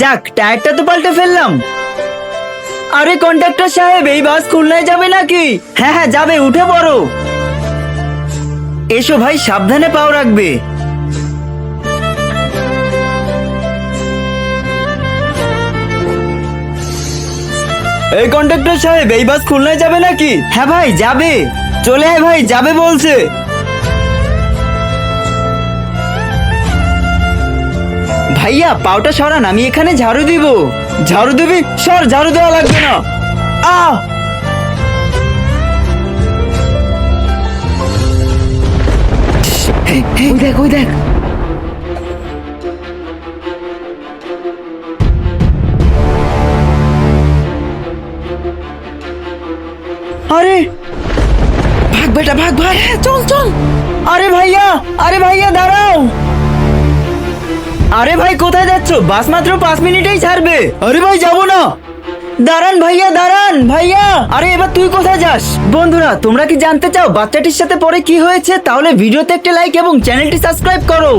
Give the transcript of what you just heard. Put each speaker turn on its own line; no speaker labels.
যাক, টায়ারটা তো পাল্টে ফেললাম। আরে কন্ডাক্টর সাহেব, এই বাস খুলনায় যাবে নাকি? হ্যাঁ হ্যাঁ যাবে, উঠে পড়ো। এসো ভাই, সাবধানে পাও রাখবে। এই কন্ডাক্টর সাহেব, এই বাস খুলনায় যাবে নাকি? হ্যাঁ ভাই, যাবে। চলে আয় ভাই, যাবে বলছে। ভাইয়া পাউটা সরান আমি এখানে ঝাড়ু দিব। ঝাড়ু দিবি? সর ঝাড়ু দেওয়া লাগবে না। আ! দেখ ওই দেখ। আরে! ভাগ বেটা ভাগ ভাগ। চল চল। আরে ভাইয়া আরে ভাইয়া দাঁড়াও। আরে ভাই, কোথায় যাচ্ছ? বাস মাত্র পাঁচ মিনিটেই ছাড়বে। আরে ভাই, যাব না। দাঁড়ান ভাইয়া দাঁড়ান ভাইয়া। আরে এবার তুই কোথায় যাস? বন্ধুরা, তোমরা কি জানতে চাও বাচ্চাটির সাথে পরে কি হয়েছে? তাহলে ভিডিওতে একটা লাইক এবং চ্যানেলটি সাবস্ক্রাইব করো।